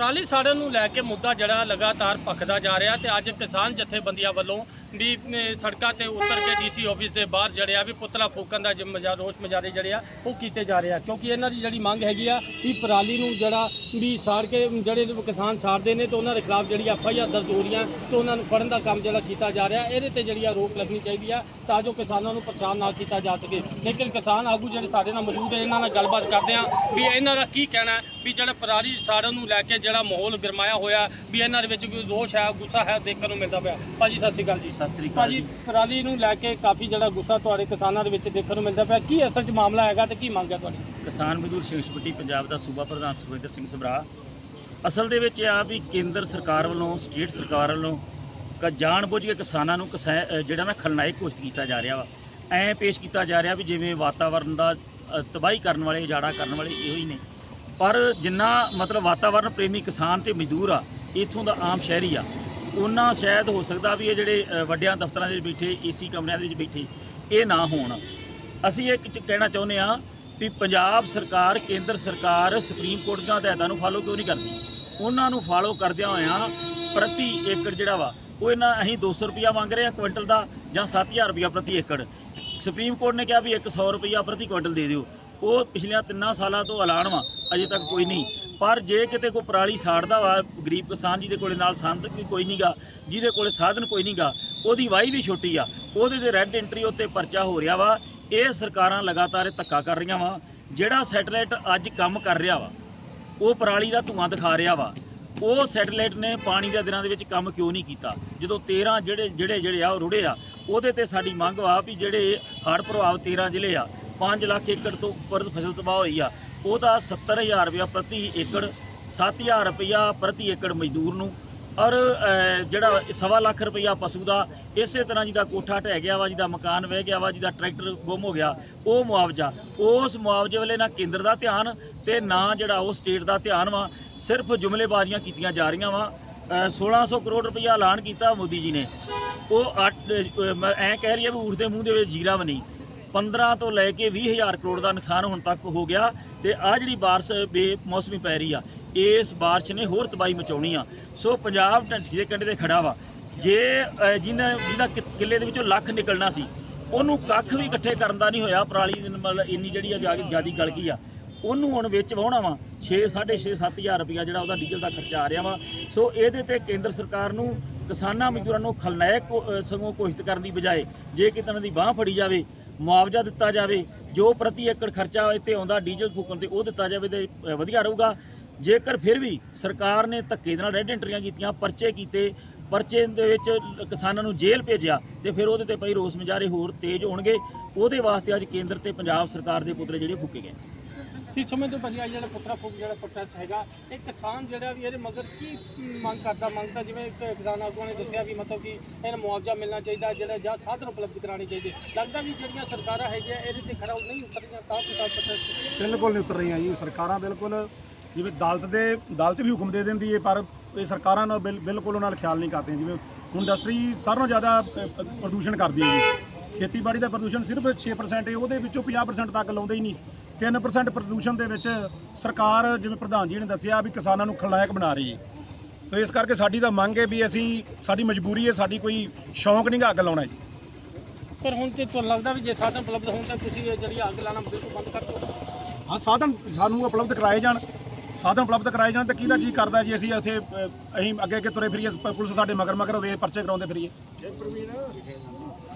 ਪਰਾਲੀ ਸਾੜਨ ਨੂੰ ਲੈ ਕੇ ਮੁੱਦਾ ਜਿਹੜਾ ਲਗਾਤਾਰ ਭਖਦਾ ਜਾ ਰਿਹਾ ਤੇ ਅੱਜ ਕਿਸਾਨ ਜਥੇਬੰਦੀਆਂ ਵੱਲੋਂ ਵੀ ਸੜਕਾਂ ਤੇ ਉਤਰ ਕੇ ਡੀਸੀ ਆਫਿਸ ਦੇ ਬਾਹਰ ਜਿਹੜੇ ਆ ਵੀ ਪੁਤਲਾ ਫੂਕਣ ਦਾ ਜਿ- ਰੋਸ ਮਜਾਰੇ ਜਿਹੜੇ ਆ, ਉਹ ਕੀਤੇ ਜਾ ਰਹੇ ਆ। ਕਿਉਂਕਿ ਇਹਨਾਂ ਦੀ ਜਿਹੜੀ ਮੰਗ ਹੈਗੀ ਆ ਵੀ ਪਰਾਲੀ ਨੂੰ ਜਿਹੜਾ ਵੀ ਸਾੜ ਕੇ, ਜਿਹੜੇ ਕਿਸਾਨ ਸਾੜਦੇ ਨੇ ਤੇ ਉਹਨਾਂ ਦੇ ਖਿਲਾਫ ਜਿਹੜੀ ਐਫ ਆਈ ਆਰ ਦਰਜ ਹੋ ਰਹੀਆਂ ਤੇ ਉਹਨਾਂ ਨੂੰ ਫੜਨ ਦਾ ਕੰਮ ਜਿਹੜਾ ਕੀਤਾ ਜਾ ਰਿਹਾ, ਇਹਦੇ ਤੇ ਜਿਹੜੀ ਆ ਰੋਕ ਲੱਗਣੀ ਚਾਹੀਦੀ ਆ ਤਾਂ ਜੋ ਕਿਸਾਨਾਂ ਨੂੰ ਪਰੇਸ਼ਾਨ ਨਾ ਕੀਤਾ ਜਾ ਸਕੇ। ਲੇਕਿਨ ਕਿਸਾਨ ਆਗੂ ਜਿਹੜੇ ਸਾਡੇ ਨਾਲ ਮੌਜੂਦ ਹੈ ਇਹਨਾਂ ਨਾਲ ਗੱਲਬਾਤ ਕਰਦੇ ਆ ਵੀ ਇਹਨਾਂ ਦਾ ਕੀ ਕਹਿਣਾ ਵੀ ਜਿਹੜਾ ਪਰਾਲੀ ਸਾੜਨ ਨੂੰ ਲੈ ਕੇ ਜਿਹੜਾ ਮਾਹੌਲ ਗਰਮਾਇਆ ਹੋਇਆ ਵੀ ਇਹਨਾਂ ਦੇ ਵਿੱਚ ਕੋਈ ਰੋਸ਼ ਹੈ, ਗੁੱਸਾ ਹੈ, ਦੇਖਣ ਨੂੰ ਮਿਲਦਾ ਪਿਆ। ਭਾਜੀ, ਸਤਿ ਸ਼੍ਰੀ ਅਕਾਲ ਜੀ। ਸਤਿ ਸ੍ਰੀ ਅਕਾਲ ਭਾਜੀ ਪਰਾਲੀ ਨੂੰ ਲੈ ਕੇ ਕਾਫੀ ਜਿਹੜਾ ਗੁੱਸਾ ਤੁਹਾਡੇ ਕਿਸਾਨਾਂ ਦੇ ਵਿੱਚ ਦੇਖਣ ਨੂੰ ਮਿਲਦਾ ਪਿਆ। ਕੀ ਅਸਲ 'ਚ ਮਾਮਲਾ ਹੈਗਾ ਤੇ ਕੀ ਮੰਗ ਹੈ ਤੁਹਾਡੀ? ਕਿਸਾਨ ਮਜ਼ਦੂਰ ਕਮੇਟੀ ਪੰਜਾਬ ਦਾ ਸੂਬਾ ਪ੍ਰਧਾਨ ਸੁਖਵਿੰਦਰ ਸਿੰਘ ਸਭਰਾ। ਅਸਲ ਦੇ ਵਿੱਚ ਇਹ ਆ ਵੀ ਕੇਂਦਰ ਸਰਕਾਰ ਵੱਲੋਂ ਸਟੇਟ ਸਰਕਾਰ ਵੱਲੋਂ ਕ ਜਾਣਬੁੱਝ ਕੇ ਕਿਸਾਨਾਂ ਨੂੰ ਕਿਸਾ- ਜਿਹੜਾ ਨਾ ਖਲਨਾਇਕ ਘੋਸ਼ਿਤ ਕੀਤਾ ਜਾ ਰਿਹਾ ਵਾ। ਐਂ ਪੇਸ਼ ਕੀਤਾ ਜਾ ਰਿਹਾ ਵੀ ਜਿਵੇਂ ਵਾਤਾਵਰਣ ਦਾ ਅ, ਤਬਾਹੀ ਕਰਨ ਵਾਲੇ ਉਜਾੜਾ ਕਰਨ ਵਾਲੇ ਇਹੋ ਹੀ ਨੇ। ਪਰ ਜਿੰਨਾ ਮਤਲਬ ਵਾਤਾਵਰਣ ਪ੍ਰੇਮੀ ਕਿਸਾਨ ਤੇ ਮਜ਼ਦੂਰ ਆ ਇਥੋਂ ਦਾ ਆਮ ਸ਼ਹਿਰੀ ਆ ਉਹਨਾਂ ਸ਼ਾਇਦ ਹੋ ਸਕਦਾ ਵੀ ਇਹ ਜਿਹੜੇ ਵੱਡਿਆਂ ਦਫ਼ਤਰਾਂ ਦੇ ਵਿੱਚ ਬੈਠੇ, ਏਸੀ ਕਮਰਿਆਂ ਦੇ ਵਿੱਚ ਬੈਠੇ, ਇਹ ਨਾ ਹੋਣ। ਅਸੀਂ ਇਹ ਕਹਿਣਾ ਚਾਹੁੰਦੇ ਆ ਵੀ ਪੰਜਾਬ ਸਰਕਾਰ, ਕੇਂਦਰ ਸਰਕਾਰ ਸੁਪਰੀਮ ਕੋਰਟ ਦੀਆਂ ਹਦਾਇਤਾਂ ਨੂੰ ਫਾਲੋ ਕਿਉਂ ਨਹੀਂ ਕਰਦੀ? ਉਹਨਾਂ ਨੂੰ ਫਾਲੋ ਕਰਦਿਆਂ ਹੋਇਆਂ ਪ੍ਰਤੀ ਏਕੜ ਜਿਹੜਾ ਵਾ, ਉਹ ਇਹਨਾਂ ਅਸੀਂ 200 ਰੁਪਿਆ ਮੰਗ ਰਹੇ ਆ ਕੁਇੰਟਲ ਦਾ, ਜਾਂ 7000 ਰੁਪਿਆ ਪ੍ਰਤੀ ਏਕੜ। ਸੁਪਰੀਮ ਕੋਰਟ ਨੇ ਕਿਹਾ ਵੀ 100 ਰੁਪਿਆ ਪ੍ਰਤੀ ਕੁਇੰਟਲ ਦੇ ਦਿਓ। ਉਹ ਪਿਛਲੀਆਂ ਤਿੰਨਾਂ ਸਾਲਾਂ ਤੋਂ ਐਲਾਨ ਵਾ, ਅਜੇ ਤੱਕ ਕੋਈ ਨਹੀਂ। ਪਰ ਜੇ ਕਿਤੇ ਕੋਈ ਪਰਾਲੀ ਸਾੜਦਾ ਵਾ, ਗਰੀਬ ਕਿਸਾਨ ਜਿਹਦੇ ਕੋਲੇ ਨਾਲ ਸੰਦ ਵੀ ਕੋਈ ਨਹੀਂਗਾ ਜਿਹਦੇ ਕੋਲੇ ਸਾਧਨ ਕੋਈ ਨਹੀਂਗਾ ਉਹਦੀ ਵਾਈ ਵੀ ਛੋਟੀ ਆ, ਉਹਦੇ ਤੇ ਰੈੱਡ ਐਂਟਰੀ ਉੱਤੇ ਪਰਚਾ ਹੋ ਰਿਹਾ ਵਾ, ਇਹ ਸਰਕਾਰਾਂ ਲਗਾਤਾਰ ਇਹ ਧੱਕਾ ਕਰ ਰਹੀਆਂ ਵਾ, ਜਿਹੜਾ ਸੈਟਲਾਈਟ ਅੱਜ ਕੰਮ ਕਰ ਰਿਹਾ ਵਾ, ਉਹ ਪਰਾਲੀ ਦਾ ਧੂਆਂ ਦਿਖਾ ਰਿਹਾ ਵਾ, ਉਹ ਸੈਟਲਾਈਟ ਨੇ ਪਾਣੀ ਦੇ ਦਿਨਾਂ ਦੇ ਵਿੱਚ ਕੰਮ ਕਿਉਂ ਨਹੀਂ ਕੀਤਾ? ਜਦੋਂ 13 ਜਿਹੜੇ ਜਿਹੜੇ ਜਿਹੜੇ ਆ, ਉਹ ਰੁੜੇ ਆ, ਉਹਦੇ ਤੇ ਸਾਡੀ ਮੰਗ ਵਾ ਵੀ ਜਿਹੜੇ ਹੜ੍ਹ ਪ੍ਰਭਾਵ 13 ਜ਼ਿਲ੍ਹੇ ਆ 5 ਲੱਖ ਏਕੜ ਤੋਂ ਉੱਪਰ ਫਸਲ ਤਬਾਹ ਹੋਈ ਆ ਉਹਦਾ 70000 ਰੁਪਇਆ ਪ੍ਰਤੀ ਏਕੜ 7000 ਰੁਪਇਆ ਪ੍ਰਤੀ ਏਕੜ ਮਜ਼ਦੂਰ ਨੂੰ। ਔਰ ਜਿਹੜਾ ਸਵਾ ਲੱਖ ਰੁਪਇਆ ਪਸ਼ੂ ਦਾ, ਇਸੇ ਤਰ੍ਹਾਂ ਜਿਹਦਾ ਕੋਠਾ ਢਹਿ ਗਿਆ ਵਾ, ਜਿਹਦਾ ਮਕਾਨ ਵਹਿ ਗਿਆ ਵਾ, ਜਿਹਦਾ ਟਰੈਕਟਰ ਗੁੰਮ ਹੋ ਗਿਆ, ਉਹ ਮੁਆਵਜ਼ਾ। ਉਸ ਮੁਆਵਜ਼ੇ ਵੇਲੇ ਨਾ ਕੇਂਦਰ ਦਾ ਧਿਆਨ ਤੇ ਨਾ ਜਿਹੜਾ ਉਹ ਸਟੇਟ ਦਾ ਧਿਆਨ ਵਾ, ਸਿਰਫ ਜੁਮਲੇਬਾਜ਼ੀਆਂ ਕੀਤੀਆਂ ਜਾ ਰਹੀਆਂ ਵਾ। 1600 ਕਰੋੜ ਰੁਪਇਆ ਐਲਾਨ ਕੀਤਾ ਮੋਦੀ ਜੀ ਨੇ। ਉਹ ਅੱਠ ਐਂ ਕਹਿ ਰਹੀ ਹੈ ਵੀ ਊਠ ਦੇ ਮੂੰਹ ਦੇ ਵਿੱਚ ਜੀਰਾ ਵੀ ਨਹੀਂ। 15 ਤੋਂ ਲੈ ਕੇ 20000 ਕਰੋੜ ਦਾ ਨੁਕਸਾਨ ਹੁਣ ਤੱਕ ਹੋ ਗਿਆ ਤੇ ਆ ਜਿਹੜੀ ਬਾਰਿਸ਼ ਬੇਮੌਸਮੀ ਪੈ ਰਹੀ ਆ ਇਸ ਬਾਰਿਸ਼ ਨੇ ਹੋਰ ਤਬਾਹੀ ਮਚਾਉਣੀ ਆ। ਸੋ ਪੰਜਾਬ ਢੰਠੀ ਦੇ ਕੰਢੇ ਤੇ ਖੜਾ ਵਾ। ਜੇ ਅਹ, ਜਿਹਨਾਂ ਜਿਹਦਾ ਕਿ- ਕਿੱਲੇ ਦੇ ਵਿੱਚੋਂ ਲੱਖ ਨਿਕਲਣਾ ਸੀ ਉਹਨੂੰ ਕੱਖ ਵੀ ਇਕੱਠੇ ਕਰਨ ਦਾ ਨਹੀਂ ਹੋਇਆ ਪਰਾਲੀ ਦੀ ਮਤਲਬ ਇੰਨੀ ਜਿਹੜੀ ਆ ਜਿਆਦੀ ਗਲ ਗਈ ਆ। ਉਹਨੂੰ ਹੁਣ ਵਿੱਚ ਵਾਹੁਣਾ ਵਾ 6 6.5 7000 ਰੁਪਇਆ ਜਿਹੜਾ ਉਹਦਾ ਡੀਜ਼ਲ ਦਾ ਖਰਚਾ ਆ ਰਿਹਾ ਵਾ। ਸੋ ਇਹਦੇ ਤੇ ਕੇਂਦਰ ਸਰਕਾਰ ਨੂੰ ਕਿਸਾਨਾਂ ਮਜ਼ਦੂਰਾਂ ਨੂੰ ਖਲਨਾਇਕ ਕੋ- ਸਗੋਂ ਘੋਸ਼ਿਤ ਕਰਨ ਦੀ ਬਜਾਏ ਜੇ ਕਿਤੇ ਉਹਨਾਂ ਦੀ ਬਾਹ ਫੜੀ ਜਾਵੇ ਮੁਆਵਜ਼ਾ ਦਿੱਤਾ ਜਾਵੇ, ਜੋ ਪ੍ਰਤੀ ਏਕੜ ਖਰਚਾ ਇੱਥੇ ਆਉਂਦਾ, ਡੀਜ਼ਲ ਫੂਕਣ ਤੇ ਉਹ ਦਿੱਤਾ ਜਾਵੇ ਤੇ ਵਧੀਆ ਰਹੂਗਾ। ਜੇਕਰ ਫਿਰ ਵੀ ਸਰਕਾਰ ਨੇ ਧੱਕੇ ਦੇ ਨਾਲ ਰੈੱਡ ਐਂਟਰੀਆਂ ਕੀਤੀਆਂ, ਪਰਚੇ ਕੀਤੇ, ਪਰਚੇ ਦੇ ਵਿੱਚ ਕਿਸਾਨਾਂ ਨੂੰ ਜੇਲ੍ਹ ਭੇਜਿਆ, ਤੇ ਫਿਰ ਉਹਦੇ ਤੇ ਪਈ ਰੋਸ ਮੁਜ਼ਾਹਰੇ ਹੋਰ ਤੇਜ਼ ਹੋਣਗੇ, ਉਹਦੇ ਵਾਸਤੇ ਅੱਜ ਕੇਂਦਰ ਤੇ ਪੰਜਾਬ ਸਰਕਾਰ ਦੇ ਪੁਤਲੇ ਜਿਹੜੇ ਫੂਕੇ ਗਏ। ਕੀ ਸਮੇਂ ਤੋਂ ਪਹਿਲਾਂ ਜਿਹੜਾ ਪੁੱਤਰਾ ਫੂਕ ਜਿਹੜਾ ਪ੍ਰੋਟੈਸਟ ਹੈਗਾ, ਇਹ ਕਿਸਾਨ ਜਿਹੜਾ ਵੀ ਇਹਦੇ ਮਗਰ ਕੀ ਮੰਗ ਕਰਦਾ ਮੰਗਦਾ ਜਿਵੇਂ ਇੱਕ ਕਿਸਾਨ ਆਗੂਆਂ ਨੇ ਦੱਸਿਆ ਵੀ ਮਤਲਬ ਕਿ ਇਹਨਾਂ ਮੁਆਵਜ਼ਾ ਮਿਲਣਾ ਚਾਹੀਦਾ, ਜਿਹੜਾ ਜਾਂ ਸਾਧਨ ਉਪਲਬਧ ਕਰਾਉਣੇ ਚਾਹੀਦੇ। ਲੱਗਦਾ ਵੀ ਜਿਹੜੀਆਂ ਸਰਕਾਰਾਂ ਹੈਗੀਆਂ, ਇਹਦੇ ਤੇ ਖਰਾ ਨਹੀਂ ਉਤਰੀਆਂ, ਤਾਂ ਤਾਂ ਪ੍ਰੋਟੈਸਟ ਬਿਲਕੁਲ ਨਹੀਂ ਉਤਰ ਰਹੀਆਂ ਜੀ ਸਰਕਾਰਾਂ, ਬਿਲਕੁਲ ਜਿਵੇਂ ਅਦਾਲਤ ਦੇ, ਅਦਾਲਤ ਵੀ ਹੁਕਮ ਦੇ ਦਿੰਦੀ ਹੈ ਪਰ ਇਹ ਸਰਕਾਰਾਂ ਨਾਲ ਬਿਲ- ਬਿਲਕੁਲ ਉਹਨਾਂ ਨਾਲ ਖਿਆਲ ਨਹੀਂ ਕਰਦੀਆਂ ਜਿਵੇਂ ਹੁਣ ਇੰਡਸਟਰੀ ਸਾਰਿਆਂ ਨਾਲੋਂ ਜ਼ਿਆਦਾ ਪ੍ਰਦੂਸ਼ਣ ਕਰਦੀ ਹੈ ਜੀ। ਖੇਤੀਬਾੜੀ ਦਾ ਪ੍ਰਦੂਸ਼ਣ ਸਿਰਫ 6% ਹੈ ਉਹਦੇ ਵਿੱਚੋਂ 50% ਤੱਕ ਲਾਉਂਦੇ ਹੀ ਨਹੀਂ। 3% ਪ੍ਰਦੂਸ਼ਣ ਦੇ ਵਿੱਚ ਸਰਕਾਰ ਜਿਵੇਂ ਪ੍ਰਧਾਨ ਜੀ ਨੇ ਦੱਸਿਆ ਵੀ ਕਿਸਾਨਾਂ ਨੂੰ ਖਲਨਾਇਕ ਬਣਾ ਰਹੀ ਹੈ। ਤੋ ਇਸ ਕਰਕੇ ਸਾਡੀ ਤਾਂ ਮੰਗ ਹੈ ਵੀ ਅਸੀਂ ਸਾਡੀ ਮਜਬੂਰੀ ਹੈ ਸਾਡੀ ਕੋਈ ਸ਼ੌਂਕ ਨਹੀਂ ਗਾ ਅੱਗ ਲਾਉਣਾ ਜੀ ਪਰ ਹੁਣ ਤੇ ਤੁਹਾਨੂੰ ਲੱਗਦਾ ਵੀ ਜੇ ਸਾਧਨ ਉਪਲਬਧ ਹੋਣ ਤਾਂ ਤੁਸੀਂ ਇਹ ਜਿਹੜੀ ਅੱਗ ਲਾਣਾ ਬਿਲਕੁਲ ਬੰਦ ਕਰ ਦਿਓ। ਹਾਂ ਸਾਧਨ ਸਾਨੂੰ ਉਪਲਬਧ ਕਰਾਏ ਜਾਣ। ਸਾਧਨ ਉਪਲਬਧ ਕਰਾਏ ਜਾਣ ਤਾਂ ਕਿਹਦਾ ਜੀ ਕਰਦਾ ਜੀ ਅਸੀਂ ਇੱਥੇ ਅਸੀਂ ਅੱਗੇ ਅੱਗੇ ਤੁਰੇ ਫਿਰੀਏ, ਪ- ਪੁਲਿਸ ਸਾਡੇ ਮਗਰ ਮਗਰ ਹੋਵੇ, ਪਰਚੇ ਕਰਾਉਂਦੇ ਫਿਰੀਏ।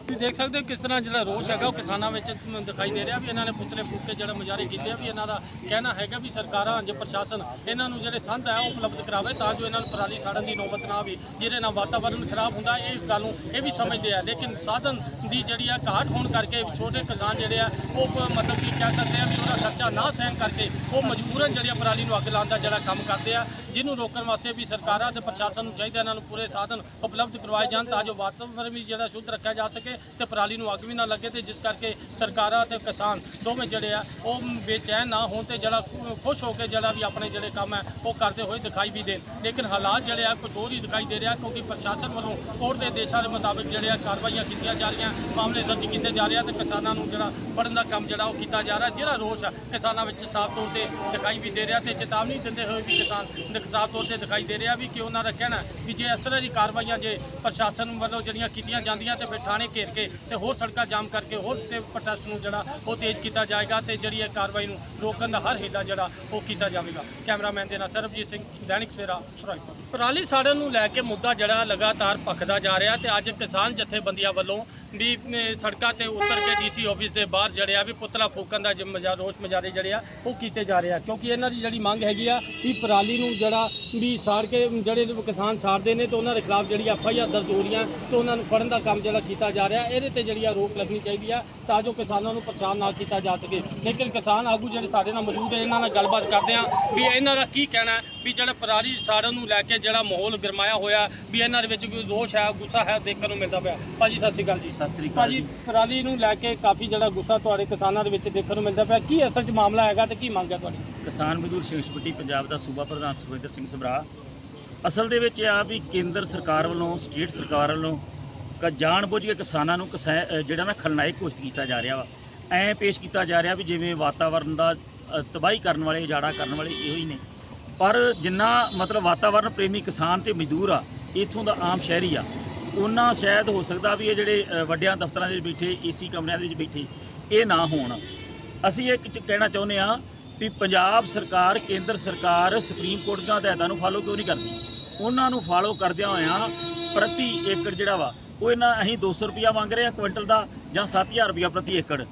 ਤੁਸੀਂ ਦੇਖ ਸਕਦੇ ਹੋ ਕਿਸ ਤਰ੍ਹਾਂ ਜਿਹੜਾ ਰੋਸ਼ ਹੈਗਾ, ਉਹ ਕਿਸਾਨਾਂ ਵਿੱਚ ਦਿਖਾਈ ਦੇ ਰਿਹਾ ਵੀ ਇਹਨਾਂ ਨੇ ਪੁੱਤਰੇ ਫੂਕ ਕੇ ਜਿਹੜਾ ਮੁਜ਼ਾਹਰੇ ਕੀਤੇ ਆ, ਵੀ ਇਹਨਾਂ ਦਾ ਕਹਿਣਾ ਹੈਗਾ ਵੀ ਸਰਕਾਰਾਂ ਜਾਂ ਪ੍ਰਸ਼ਾਸਨ ਇਹਨਾਂ ਨੂੰ ਜਿਹੜੇ ਸੰਦ ਹੈ ਉਹ ਉਪਲਬਧ ਕਰਾਵੇ ਤਾਂ ਜੋ ਇਹਨਾਂ ਨੂੰ ਪਰਾਲੀ ਸਾੜਨ ਦੀ ਨੌਬਤ ਨਾ ਆਵੇ, ਜਿਹਦੇ ਨਾਲ ਵਾਤਾਵਰਣ ਖਰਾਬ ਹੁੰਦਾ, ਇਹ ਗੱਲ ਨੂੰ ਇਹ ਵੀ ਸਮਝਦੇ ਆ। ਲੇਕਿਨ ਸਾਧਨ ਦੀ ਜਿਹੜੀ ਆ ਘਾਟ ਹੋਣ ਕਰਕੇ ਛੋਟੇ ਕਿਸਾਨ ਜਿਹੜੇ ਆ, ਉਹ ਪ- ਮਤਲਬ ਕਿ ਕਹਿ ਸਕਦੇ ਆ ਵੀ ਉਹਦਾ ਖਰਚਾ ਨਾ ਸਹਿਣ ਕਰਕੇ ਉਹ ਮਜਬੂਰਨ ਜਿਹੜੀਆਂ ਪਰਾਲੀ ਨੂੰ ਅੱਗ ਲਾਉਣ ਦਾ ਜਿਹੜਾ ਕੰਮ ਕਰਦੇ ਆ ਜਿਹਨੂੰ ਰੋਕਣ ਵਾਸਤੇ ਵੀ ਸਰਕਾਰਾਂ ਤੇ ਪ੍ਰਸ਼ਾਸਨ ਨੂੰ ਚਾਹੀਦਾ ਇਹਨਾਂ ਨੂੰ ਪੂਰੇ ਸਾਧਨ ਉਪਲਬਧ ਕਰਵਾਏ ਜਾਣ ਤਾਂ ਜੋ ਵਾਤਾਵਰਨ ਵੀ ਜਿਹੜਾ ਸ਼ੁੱਧ ਰੱਖਿਆ ਜਾ ਸਕੇ ਤੇ ਪਰਾਲੀ ਨੂੰ ਅੱਗ ਵੀ ਨਾ ਲੱਗੇ ਤੇ ਜਿਸ ਕਰਕੇ ਸਰਕਾਰਾਂ ਤੇ ਕਿਸਾਨ ਦੋਵੇਂ ਜਿਹੜੇ ਆ, ਉਹ ਬੇਚੈਨ ਨਾ ਹੋਣ ਤੇ ਜਿਹੜਾ ਖੁਸ਼ ਹੋ ਕੇ ਜਿਹੜਾ ਵੀ ਆਪਣੇ ਜਿਹੜੇ ਕੰਮ ਹੈ, ਉਹ ਕਰਦੇ ਹੋਏ ਦਿਖਾਈ ਵੀ ਦੇਣ। ਲੇਕਿਨ ਹਾਲਾਤ ਜਿਹੜੇ ਆ ਕੁਝ ਹੋਰ ਹੀ ਦਿਖਾਈ ਦੇ ਰਿਹਾ ਕਿਉਂਕਿ ਪ੍ਰਸ਼ਾਸਨ ਵੱਲੋਂ ਕੋਰਟ ਦੇ ਦੇਸ਼ਾਂ ਦੇ ਮੁਤਾਬਿਕ ਜਿਹੜੇ ਆ ਕਾਰਵਾਈਆਂ ਕੀਤੀਆਂ ਜਾ ਰਹੀਆਂ, ਮਾਮਲੇ ਦਰਜ ਕੀਤੇ ਜਾ ਰਹੇ ਆ ਤੇ ਕਿਸਾਨਾਂ ਨੂੰ ਜਿਹੜਾ ਫੜਨ ਦਾ ਕੰਮ ਜਿਹੜਾ ਉਹ ਕੀਤਾ ਜਾ ਰਿਹਾ, ਜਿਹੜਾ ਰੋਸ਼ ਆ ਕਿਸਾਨਾਂ ਵਿੱਚ ਸਾਫ਼ ਤੌਰ ਤੇ ਦਿਖਾਈ ਵੀ ਦੇ ਰਿਹਾ ਤੇ ਚੇਤਾਵਨੀ ਦਿੰਦੇ ਹੋਏ ਵੀ ਕਿਸਾਨ ਦਿਖਾਈ ਸਾਫ਼ ਤੌਰ ਤੇ ਦਿਖਾਈ ਦੇ ਰਿਹਾ ਵੀ ਕਿ ਉਹਨਾਂ ਦਾ ਕਹਿਣਾ ਵੀ ਜੇ ਇਸ ਤਰ੍ਹਾਂ ਦੀ ਕਾਰਵਾਈਆਂ ਜੇ ਪ੍ਰਸ਼ਾਸਨ ਵੱਲੋਂ ਜਿਹੜੀਆਂ ਕੀਤੀਆਂ ਜਾਂਦੀਆਂ ਤੇ ਫਿਰ ਥਾਣੇ ਘੇਰ ਕੇ ਤੇ ਹੋਰ ਸੜਕਾਂ ਜਾਮ ਕਰਕੇ ਹੋਰ ਤੇ ਪ੍ਰੋਟੈਸਟ ਨੂੰ ਜਿਹੜਾ ਉਹ ਤੇਜ਼ ਕੀਤਾ ਜਾਏਗਾ ਤੇ ਜਿਹੜੀ ਇਹ ਕਾਰਵਾਈ ਨੂੰ ਰੋਕਣ ਦਾ ਹਰ ਹੀਲਾ ਜਿਹੜਾ ਉਹ ਕੀਤਾ ਜਾਵੇਗਾ। ਕੈਮਰਾਮੈਨ ਦੇ ਨਾਲ ਸਰਬਜੀਤ ਸਿੰਘ, ਦੈਨਿਕ ਸਵੇਰਾ ਫਿਰੋਜ਼ਪੁਰ ਪਰਾਲੀ ਸਾੜਨ ਨੂੰ ਲੈ ਕੇ ਮੁੱਦਾ ਜਿਹੜਾ ਲਗਾਤਾਰ ਭਖਦਾ ਜਾ ਰਿਹਾ ਤੇ ਅੱਜ ਕਿਸਾਨ ਜਥੇਬੰਦੀਆਂ ਵੱਲੋਂ ਵੀ ਸੜਕਾਂ ਤੇ ਉਤਰ ਕੇ ਡੀਸੀ ਆਫਿਸ ਦੇ ਬਾਹਰ ਜਿਹੜੇ ਆ ਵੀ ਪੁਤਲਾ ਫੂਕਣ ਦਾ ਜਿ- ਰੋਸ ਮਜਾਰੇ ਜਿਹੜੇ ਆ ਉਹ ਕੀਤੇ ਜਾ ਰਹੇ ਆ ਕਿਉਂਕਿ ਇਹਨਾਂ ਦੀ ਜਿਹੜੀ ਮੰਗ ਹੈਗੀ ਆ ਵੀ ਪਰਾਲੀ ਨੂੰ ਜਿਹੜਾ ਵੀ ਸਾੜ ਕੇ, ਜਿਹੜੇ ਕਿਸਾਨ ਸਾੜਦੇ ਨੇ ਤੇ ਉਹਨਾਂ ਦੇ ਖਿਲਾਫ ਜਿਹੜੀ ਐਫ ਆਈ ਆਰ ਦਰਜ ਹੋ ਰਹੀਆਂ ਤੇ ਉਹਨਾਂ ਨੂੰ ਫੜਨ ਦਾ ਕੰਮ ਜਿਹੜਾ ਕੀਤਾ ਜਾ ਰਿਹਾ, ਇਹਦੇ ਤੇ ਜਿਹੜੀ ਆ ਰੋਕ ਲੱਗਣੀ ਚਾਹੀਦੀ ਆ ਤਾਂ ਜੋ ਕਿਸਾਨਾਂ ਨੂੰ ਪਰੇਸ਼ਾਨ ਨਾ ਕੀਤਾ ਜਾ ਸਕੇ। ਲੇਕਿਨ ਕਿਸਾਨ ਆਗੂ ਜਿਹੜੇ ਸਾਡੇ ਨਾਲ ਮੌਜੂਦ ਹੈ ਇਹਨਾਂ ਨਾਲ ਗੱਲਬਾਤ ਕਰਦੇ ਆ ਵੀ ਇਹਨਾਂ ਦਾ ਕੀ ਕਹਿਣਾ ਵੀ ਜਿਹੜਾ ਪਰਾਲੀ ਸਾੜਨ ਨੂੰ ਲੈ ਕੇ ਜਿਹੜਾ ਮਾਹੌਲ ਗਰਮਾਇਆ ਹੋਇਆ ਵੀ ਇਹਨਾਂ ਦੇ ਵਿੱਚ ਕੋਈ ਰੋਸ਼ ਹੈ ਗੁੱਸਾ ਹੈ ਦੇਖਣ ਨੂੰ ਮਿਲਦਾ ਪਿਆ। ਭਾਜੀ ਸਤਿ ਸ਼੍ਰੀ ਅਕਾਲ ਜੀ। ਸਤਿ ਸ੍ਰੀ ਅਕਾਲ ਜੀ। ਪਰਾਲੀ ਨੂੰ ਲੈ ਕੇ ਕਾਫੀ ਜਿਹੜਾ ਗੁੱਸਾ ਤੁਹਾਡੇ ਕਿਸਾਨਾਂ ਦੇ ਵਿੱਚ ਦੇਖਣ ਨੂੰ ਮਿਲਦਾ ਪਿਆ। ਕੀ ਅਸਲ 'ਚ ਮਾਮਲਾ ਹੈਗਾ ਤੇ ਕੀ ਮੰਗ ਹੈ ਤੁਹਾਡੀ? ਕਿਸਾਨ ਮਜ਼ਦੂਰ ਕਮੇਟੀ ਪੰਜਾਬ ਦਾ ਸੂਬਾ ਪ੍ਰਧਾਨ ਸੁਖਵਿੰਦਰ ਸਿੰਘ ਸਭਰਾ। ਅਸਲ ਦੇ ਵਿੱਚ ਇਹ ਆ ਵੀ ਕੇਂਦਰ ਸਰਕਾਰ ਵੱਲੋਂ ਸਟੇਟ ਸਰਕਾਰ ਵੱਲੋਂ ਕ ਜਾਣਬੁੱਝ ਕੇ ਕਿਸਾਨਾਂ ਨੂੰ ਜਿਹੜਾ ਨਾ ਖਲਨਾਇਕ ਘੋਸ਼ਿਤ ਕੀਤਾ ਜਾ ਰਿਹਾ ਵਾ। ਐ ਪੇਸ਼ ਕੀਤਾ ਜਾ ਰਿਹਾ ਵੀ ਜਿਵੇਂ ਵਾਤਾਵਰਣ ਦਾ ਤਬਾਹੀ ਕਰਨ ਵਾਲੇ ਉਜਾੜਾ ਕਰਨ ਵਾਲੇ ਇਹੋ ਹੀ ਨੇ। ਪਰ ਜਿੰਨਾ ਮਤਲਬ ਵਾਤਾਵਰਣ ਪ੍ਰੇਮੀ ਕਿਸਾਨ ਤੇ ਮਜ਼ਦੂਰ ਆ, ਇੱਥੋਂ ਦਾ ਆਮ ਸ਼ਹਿਰੀ ਆ, ਉਹਨਾਂ ਸ਼ਾਇਦ ਹੋ ਸਕਦਾ ਵੀ ਇਹ ਜਿਹੜੇ ਵੱਡਿਆਂ ਦਫ਼ਤਰਾਂ ਦੇ ਵਿੱਚ ਬੈਠੇ, ਏਸੀ ਕਮਰਿਆਂ ਦੇ ਵਿੱਚ ਬੈਠੇ, ਇਹ ਨਾ ਹੋਣ। ਅਸੀਂ ਇਹ ਕਹਿਣਾ ਚਾਹੁੰਦੇ ਆ ਵੀ ਪੰਜਾਬ ਸਰਕਾਰ, ਕੇਂਦਰ ਸਰਕਾਰ ਸੁਪਰੀਮ ਕੋਰਟ ਦੀਆਂ ਹਦਾਇਤਾਂ ਨੂੰ ਫਾਲੋ ਕਿਉਂ ਨਹੀਂ ਕਰਦੀ? ਉਹਨਾਂ ਨੂੰ ਫਾਲੋ ਕਰਦਿਆਂ ਹੋਇਆਂ ਪ੍ਰਤੀ ਏਕੜ ਜਿਹੜਾ ਵਾ, ਉਹ ਇਹਨਾਂ ਅਸੀਂ 200 ਰੁਪਿਆ ਮੰਗ ਰਹੇ ਆ ਕੁਇੰਟਲ ਦਾ ਜਾਂ 7000 ਰੁਪਿਆ ਪ੍ਰਤੀ ਏਕੜ।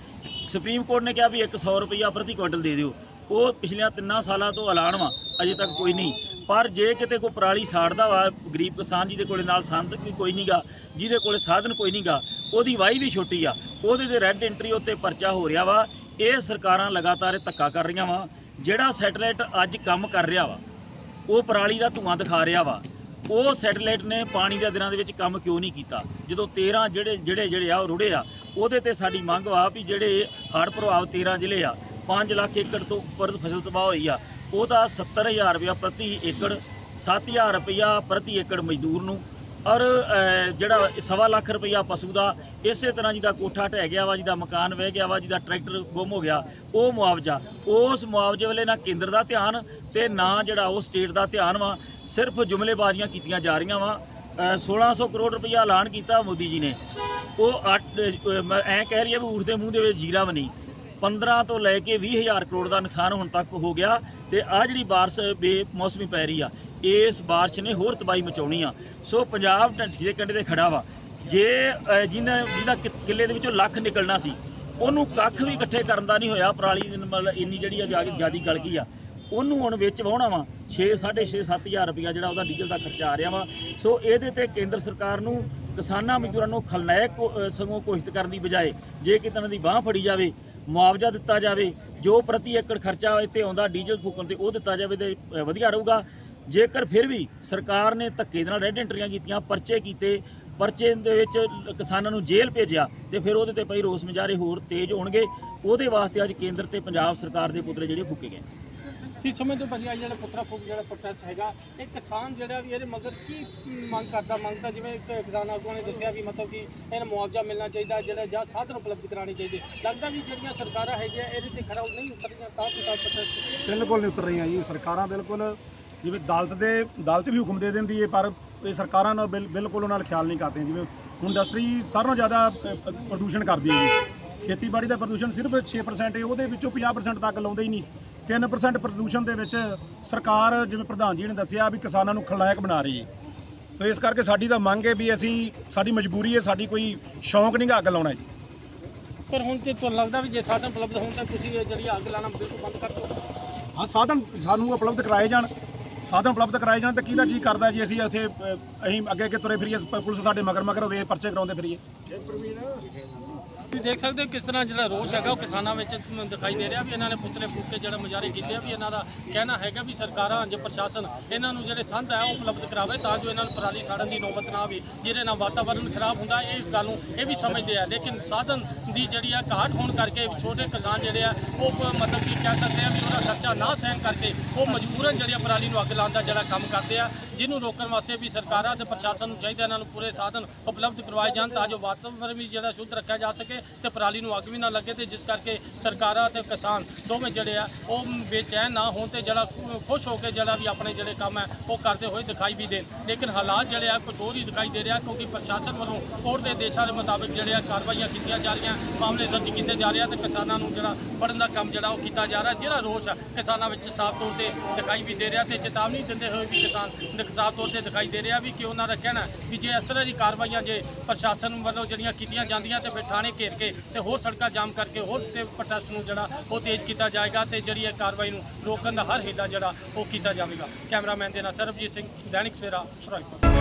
ਸੁਪਰੀਮ ਕੋਰਟ ਨੇ ਕਿਹਾ ਵੀ 100 ਰੁਪਿਆ ਪ੍ਰਤੀ ਕੁਇੰਟਲ ਦੇ ਦਿਓ। ਉਹ ਪਿਛਲੀਆਂ ਤਿੰਨਾਂ ਸਾਲਾਂ ਤੋਂ ਐਲਾਨ ਵਾ, ਅਜੇ ਤੱਕ ਕੋਈ ਨਹੀਂ। ਪਰ ਜੇ ਕਿਤੇ ਕੋਈ ਪਰਾਲੀ ਸਾੜਦਾ ਵਾ, ਗਰੀਬ ਕਿਸਾਨ ਜਿਹਦੇ ਕੋਲੇ ਨਾਲ ਸੰਦ ਵੀ ਕੋਈ ਨਹੀਂਗਾ ਜਿਹਦੇ ਕੋਲੇ ਸਾਧਨ ਕੋਈ ਨਹੀਂਗਾ ਉਹਦੀ ਵਾਈ ਵੀ ਛੋਟੀ ਆ। ਉਹਦੇ ਤੇ ਰੈੱਡ ਐਂਟਰੀ ਉੱਤੇ ਪਰਚਾ ਹੋ ਰਿਹਾ ਵਾ। ਇਹ ਸਰਕਾਰਾਂ ਲਗਾਤਾਰ ਧੱਕਾ ਕਰ ਰਹੀਆਂ ਵਾ। ਜਿਹੜਾ ਸੈਟਲਾਈਟ ਅੱਜ ਕੰਮ ਕਰ ਰਿਹਾ ਵਾ, ਉਹ ਪਰਾਲੀ ਦਾ ਧੂਆਂ ਦਿਖਾ ਰਿਹਾ ਵਾ। ਉਹ ਸੈਟਲਾਈਟ ਨੇ ਪਾਣੀ ਦੇ ਦਿਨਾਂ ਦੇ ਵਿੱਚ ਕੰਮ ਕਿਉਂ ਨਹੀਂ ਕੀਤਾ? ਜਦੋਂ 13 ਜਿਹੜੇ ਜਿਹੜੇ ਜਿਹੜੇ ਆ, ਉਹ ਰੁੜੇ ਆ, ਉਹਦੇ ਤੇ ਸਾਡੀ ਮੰਗ ਵਾ ਵੀ ਜਿਹੜੇ ਹੜ੍ਹ ਪ੍ਰਭਾਵ 13 ਜ਼ਿਲ੍ਹੇ ਆ 5 ਲੱਖ ਏਕੜ ਤੋਂ ਉੱਪਰ ਫਸਲ ਤਬਾਹ ਹੋਈ ਆ। ਉਹਦਾ 70000 ਰੁਪਇਆ ਪ੍ਰਤੀ ਏਕੜ 7000 ਰੁਪਇਆ ਪ੍ਰਤੀ ਏਕੜ ਮਜ਼ਦੂਰ ਨੂੰ। ਔਰ ਜਿਹੜਾ ਸਵਾ ਲੱਖ ਰੁਪਇਆ ਪਸ਼ੂ ਦਾ, ਇਸੇ ਤਰ੍ਹਾਂ ਜਿਹਦਾ ਕੋਠਾ ਢਹਿ ਗਿਆ ਵਾ, ਜਿਹਦਾ ਮਕਾਨ ਵਹਿ ਗਿਆ ਵਾ, ਜਿਹਦਾ ਟਰੈਕਟਰ ਗੁੰਮ ਹੋ ਗਿਆ, ਉਹ ਮੁਆਵਜ਼ਾ। ਉਸ ਮੁਆਵਜ਼ੇ ਵੇਲੇ ਨਾ ਕੇਂਦਰ ਦਾ ਧਿਆਨ ਤੇ ਨਾ ਜਿਹੜਾ ਉਹ ਸਟੇਟ ਦਾ ਧਿਆਨ ਵਾ, ਸਿਰਫ ਜੁਮਲੇਬਾਜ਼ੀਆਂ ਕੀਤੀਆਂ ਜਾ ਰਹੀਆਂ ਵਾ। 1600 ਕਰੋੜ ਰੁਪਇਆ ਐਲਾਨ ਕੀਤਾ ਮੋਦੀ ਜੀ ਨੇ। ਉਹ ਅੱਠ ਐਂ ਕਹਿ ਰਹੀ ਹੈ ਵੀ ਊਠ ਦੇ ਮੂੰਹ ਦੇ ਵਿੱਚ ਜੀਰਾ ਬਣੀ 15 ਤੋਂ ਲੈ ਕੇ 20000 ਕਰੋੜ ਦਾ ਨੁਕਸਾਨ ਹੁਣ ਤੱਕ ਹੋ ਗਿਆ ਤੇ ਆ ਜਿਹੜੀ ਬਾਰਿਸ਼ ਬੇਮੌਸਮੀ ਪੈ ਰਹੀ ਆ ਇਸ ਬਾਰਿਸ਼ ਨੇ ਹੋਰ ਤਬਾਹੀ ਮਚਾਉਣੀ ਆ। ਸੋ ਪੰਜਾਬ ਢੰਠੀ ਦੇ ਕੰਢੇ ਤੇ ਖੜਾ ਵਾ ਜੇ ਅਹ, ਜਿਹਨਾਂ ਜਿਹਦਾ ਕਿ- ਕਿੱਲੇ ਦੇ ਵਿੱਚੋਂ ਲੱਖ ਨਿਕਲਣਾ ਸੀ ਉਹਨੂੰ ਕੱਖ ਵੀ ਇਕੱਠੇ ਕਰਨ ਦਾ ਨਹੀਂ ਹੋਇਆ ਪਰਾਲੀ ਦੀ ਮਤਲਬ ਇੰਨੀ ਜਿਹੜੀ ਆ ਜਾ- ਜਿਆਦੀ ਗਲ ਗਈ ਆ। ਉਹਨੂੰ ਹੁਣ ਵਿੱਚ ਵਾਹੁਣਾ ਵਾ 6 6.5 7000 ਰੁਪਇਆ ਜਿਹੜਾ ਉਹਦਾ ਡੀਜ਼ਲ ਦਾ ਖਰਚਾ ਆ ਰਿਹਾ ਵਾ। ਸੋ ਇਹਦੇ ਤੇ ਕੇਂਦਰ ਸਰਕਾਰ ਨੂੰ ਕਿਸਾਨਾਂ ਮਜ਼ਦੂਰਾਂ ਨੂੰ ਖਲਨਾਇਕ ਘੋ- ਸਗੋਂ ਘੋਸ਼ਿਤ ਕਰਨ ਦੀ ਬਜਾਏ ਜੇ ਕਿਤੇ ਦੀ ਬਾਹ ਫੜੀ ਜਾਵੇ ਮੁਆਵਜ਼ਾ ਦਿੱਤਾ ਜਾਵੇ, ਜੋ ਪ੍ਰਤੀ ਏਕੜ ਖਰਚਾ ਇੱਥੇ ਆਉਂਦਾ ਡੀਜ਼ਲ ਫੂਕਣ ਤੇ ਉਹ ਦਿੱਤਾ ਜਾਵੇ ਤੇ ਵਧੀਆ ਰਹੂਗਾ। ਜੇਕਰ ਫਿਰ ਵੀ ਸਰਕਾਰ ਨੇ ਧੱਕੇ ਦੇ ਨਾਲ ਰੈੱਡ ਐਂਟਰੀਆਂ ਕੀਤੀਆਂ, ਪਰਚੇ ਕੀਤੇ, ਪਰਚੇ ਦੇ ਵਿੱਚ ਕਿਸਾਨਾਂ ਨੂੰ ਜੇਲ੍ਹ ਭੇਜਿਆ, ਤੇ ਫਿਰ ਉਹਦੇ ਤੇ ਪਈ ਰੋਸ ਮੁਜ਼ਾਹਰੇ ਹੋਰ ਤੇਜ਼ ਹੋਣਗੇ, ਉਹਦੇ ਵਾਸਤੇ ਅੱਜ ਕੇਂਦਰ ਤੇ ਪੰਜਾਬ ਸਰਕਾਰ ਦੇ ਪੁਤਲੇ ਜਿਹੜੇ ਫੂਕੇ ਗਏ। ਕੀ ਸਮੇਂ ਤੋਂ ਪਹਿਲਾਂ ਜਿਹੜਾ ਪੁੱਤਰਾ ਫੂਕ ਜਿਹੜਾ ਪ੍ਰੋਟੈਸਟ ਹੈਗਾ, ਇਹ ਕਿਸਾਨ ਜਿਹੜਾ ਵੀ ਇਹਦੇ ਮਗਰ ਕੀ ਮੰਗ ਕਰਦਾ ਮੰਗਦਾ ਜਿਵੇਂ ਇੱਕ ਕਿਸਾਨ ਆਗੂਆਂ ਨੇ ਦੱਸਿਆ ਵੀ ਮਤਲਬ ਕਿ ਇਹਨਾਂ ਮੁਆਵਜ਼ਾ ਮਿਲਣਾ ਚਾਹੀਦਾ, ਜਿਹੜਾ ਜਾਂ ਸਾਧਨ ਉਪਲਬਧ ਕਰਾਉਣੇ ਚਾਹੀਦੇ। ਲੱਗਦਾ ਵੀ ਜਿਹੜੀਆਂ ਸਰਕਾਰਾਂ ਹੈਗੀਆਂ, ਇਹਦੇ ਤੇ ਖੜਾ ਨਹੀਂ ਉਤਰੀਆਂ ਤਾਂ ਕਿਤਾ ਪ੍ਰੋਟੈਸਟ ਬਿਲਕੁਲ ਨਹੀਂ ਉਤਰ ਰਹੀਆਂ ਜੀ, ਸਰਕਾਰਾਂ ਬਿਲਕੁਲ ਜਿਵੇਂ ਅਦਾਲਤ ਦੇ, ਅਦਾਲਤ ਵੀ ਹੁਕਮ ਦੇ ਦਿੰਦੀ ਹੈ ਪਰ ਇਹ ਸਰਕਾਰਾਂ ਨਾਲ ਬਿਲ- ਬਿਲਕੁਲ ਉਹਨਾਂ ਨਾਲ ਖਿਆਲ ਨਹੀਂ ਕਰਦੀਆਂ ਜਿਵੇਂ ਹੁਣ ਇੰਡਸਟਰੀ ਸਾਰਿਆਂ ਨਾਲੋਂ ਜ਼ਿਆਦਾ ਪ੍ਰਦੂਸ਼ਣ ਕਰਦੀ ਹੈ ਜੀ। ਖੇਤੀਬਾੜੀ ਦਾ ਪ੍ਰਦੂਸ਼ਣ ਸਿਰਫ 6% ਹੈ ਉਹਦੇ ਵਿੱਚੋਂ 50% ਤੱਕ ਲਾਉਂਦੇ ਹੀ ਨਹੀਂ। 3% ਪ੍ਰਦੂਸ਼ਣ ਦੇ ਵਿੱਚ ਸਰਕਾਰ ਜਿਵੇਂ ਪ੍ਰਧਾਨ ਜੀ ਨੇ ਦੱਸਿਆ ਵੀ ਕਿਸਾਨਾਂ ਨੂੰ ਖਲਨਾਇਕ ਬਣਾ ਰਹੀ ਹੈ। ਤੇ ਇਸ ਕਰਕੇ ਸਾਡੀ ਤਾਂ ਮੰਗ ਹੈ ਵੀ ਅਸੀਂ ਸਾਡੀ ਮਜਬੂਰੀ ਹੈ ਸਾਡੀ ਕੋਈ ਸ਼ੌਂਕ ਨਹੀਂ ਅੱਗ ਲਾਉਣਾ ਜੀ ਪਰ ਹੁਣ ਤੇ ਤੁਹਾਨੂੰ ਲੱਗਦਾ ਵੀ ਜੇ ਸਾਧਨ ਉਪਲਬਧ ਹੋਣ ਤਾਂ ਤੁਸੀਂ ਇਹ ਜਿਹੜੀ ਅੱਗ ਲਾਣਾ ਬਿਲਕੁਲ ਬੰਦ ਕਰ ਦਿਓ। ਹਾਂ ਸਾਧਨ ਸਾਨੂੰ ਉਪਲਬਧ ਕਰਾਏ ਜਾਣ। ਸਾਧਨ ਉਪਲਬਧ ਕਰਾਏ ਜਾਣ ਤਾਂ ਕਿਹਦਾ ਜੀ ਕਰਦਾ ਜੀ ਅਸੀਂ ਉੱਥੇ ਅ, ਅਸੀਂ ਅੱਗੇ ਅੱਗੇ ਤੁਰੇ ਫਿਰੀਏ ਪੁਲਿਸ ਸਾਡੇ ਮਗਰ ਮਗਰ ਹੋਵੇ ਪਰਚੇ ਕਰਾਉਂਦੇ ਫਿਰੀਏ। ਤੁਸੀਂ ਦੇਖ ਸਕਦੇ ਹੋ ਕਿਸ ਤਰ੍ਹਾਂ ਜਿਹੜਾ ਰੋਸ਼ ਹੈਗਾ ਉਹ ਕਿਸਾਨਾਂ ਵਿੱਚ ਦਿਖਾਈ ਦੇ ਰਿਹਾ ਵੀ ਇਹਨਾਂ ਨੇ ਪੁਤਲੇ ਫੂਕ ਕੇ ਜਿਹੜਾ ਮੁਜ਼ਾਹਰੇ ਕੀਤੇ ਆ ਵੀ ਇਹਨਾਂ ਦਾ ਕਹਿਣਾ ਹੈਗਾ ਵੀ ਸਰਕਾਰਾਂ ਜਾਂ ਪ੍ਰਸ਼ਾਸਨ ਇਹਨਾਂ ਨੂੰ ਜਿਹੜੇ ਸੰਦ ਹੈ ਉਹ ਉਪਲਬਧ ਕਰਾਵੇ ਤਾਂ ਜੋ ਇਹਨਾਂ ਨੂੰ ਪਰਾਲੀ ਸਾੜਨ ਦੀ ਨੌਬਤ ਨਾ ਆਵੇ, ਜਿਹਦੇ ਨਾਲ ਵਾਤਾਵਰਣ ਖਰਾਬ ਹੁੰਦਾ, ਇਹ ਇਸ ਗੱਲ ਨੂੰ ਇਹ ਵੀ ਸਮਝਦੇ ਆ। ਲੇਕਿਨ ਸਾਧਨ ਦੀ ਜਿਹੜੀ ਆ ਘਾਟ ਹੋਣ ਕਰਕੇ ਛੋਟੇ ਕਿਸਾਨ ਜਿਹੜੇ ਆ, ਉਹ ਮਤਲਬ ਕਿ ਕਹਿ ਸਕਦੇ ਆ ਵੀ ਉਹਦਾ ਖਰਚਾ ਨਾ ਸਹਿਣ ਕਰਕੇ ਉਹ ਮਜਬੂਰਨ ਜਿਹੜੀਆਂ ਪਰਾਲੀ ਨੂੰ ਅੱਗ ਲਾਉਣ ਦਾ ਜਿਹੜਾ ਕੰਮ ਕਰਦੇ ਆ, ਜਿਹਨੂੰ ਰੋਕਣ ਵਾਸਤੇ ਵੀ ਸਰਕਾਰਾਂ ਤੇ ਪ੍ਰਸ਼ਾਸਨ ਨੂੰ ਚਾਹੀਦਾ ਇਹਨਾਂ ਨੂੰ ਪੂਰੇ ਸਾਧਨ ਉਪਲਬਧ ਕਰਵਾਏ ਜਾਣ ਤਾਂ ਜੋ ਵਾਤਾਵਰਣ ਵੀ ਜਿਹੜਾ ਸ਼ੁੱਧ ਰੱਖਿਆ ਜਾ ਸਕੇ ਤੇ ਪਰਾਲੀ ਨੂੰ ਅੱਗ ਵੀ ਨਾ ਲੱਗੇ ਤੇ ਜਿਸ ਕਰਕੇ ਸਰਕਾਰਾਂ ਤੇ ਕਿਸਾਨ ਦੋਵੇਂ ਜਿਹੜੇ ਆ, ਉਹ ਬੇਚੈਨ ਨਾ ਹੋਣ ਤੇ ਜਿਹੜਾ ਖੁਸ਼ ਹੋ ਕੇ ਜਿਹੜਾ ਵੀ ਆਪਣੇ ਜਿਹੜੇ ਕੰਮ ਹੈ, ਉਹ ਕਰਦੇ ਹੋਏ ਦਿਖਾਈ ਵੀ ਦੇਣ। ਲੇਕਿਨ ਹਾਲਾਤ ਜਿਹੜੇ ਆ ਕੁਝ ਹੋਰ ਹੀ ਦਿਖਾਈ ਦੇ ਰਿਹਾ ਕਿਉਂਕਿ ਪ੍ਰਸ਼ਾਸਨ ਵੱਲੋਂ ਕੋਰਟ ਦੇ ਦੇਸ਼ਾਂ ਦੇ ਮੁਤਾਬਿਕ ਜਿਹੜੇ ਆ ਕਾਰਵਾਈਆਂ ਕੀਤੀਆਂ ਜਾ ਰਹੀਆਂ, ਮਾਮਲੇ ਦਰਜ ਕੀਤੇ ਜਾ ਰਹੇ ਆ ਤੇ ਕਿਸਾਨਾਂ ਨੂੰ ਜਿਹੜਾ ਫੜਨ ਦਾ ਕੰਮ ਜਿਹੜਾ ਉਹ ਕੀਤਾ ਜਾ ਰਿਹਾ। ਜਿਹੜਾ ਰੋਸ਼ ਆ, ਕਿਸਾਨਾਂ ਵਿੱਚ ਸਾਫ਼ ਤੌਰ ਤੇ ਦਿਖਾਈ ਵੀ ਦੇ ਰਿਹਾ ਤੇ ਚੇਤਾਵਨੀ ਦਿੰਦੇ ਹੋਏ ਵੀ ਕਿਸਾਨ ਦਿਖ- ਸਾਫ਼ ਤੌਰ ਤੇ ਦਿਖਾਈ ਦੇ ਰਿਹਾ ਵੀ ਕਿ ਉਹਨਾਂ ਦਾ ਕਹਿਣਾ ਹੈ ਵੀ ਜੇ ਇਸ ਤਰ੍ਹਾਂ ਦੀ ਕਾਰਵਾਈਆਂ ਜੇ ਪ੍ਰਸ਼ਾਸਨ ਵੱਲੋਂ ਜਿਹੜੀਆਂ ਕੀਤੀਆਂ ਜਾਂਦੀਆਂ ਤੇ ਫਿਰ ਥਾਣੇ ਘੇਰ ਕੇ ਤੇ ਹੋਰ ਸੜਕਾਂ ਜਾਮ ਕਰਕੇ ਹੋਰ ਤੇ ਪ੍ਰੋਟੈਸਟ ਨੂੰ ਜਿਹੜਾ ਉਹ ਤੇਜ਼ ਕੀਤਾ ਜਾਏਗਾ ਤੇ ਜਿਹੜੀ ਇਹ ਕਾਰਵਾਈ ਨੂੰ ਰੋਕਣ ਦਾ ਹਰ ਹੀਲਾ ਜਿਹੜਾ ਉਹ ਕੀਤਾ ਜਾਵੇਗਾ। ਕੈਮਰਾਮੈਨ ਦੇ ਨਾਲ ਸਰਬਜੀਤ ਸਿੰਘ, ਦੈਨਿਕ ਸਵੇਰਾ, ਫਿਰੋਜ਼ਪੁਰ।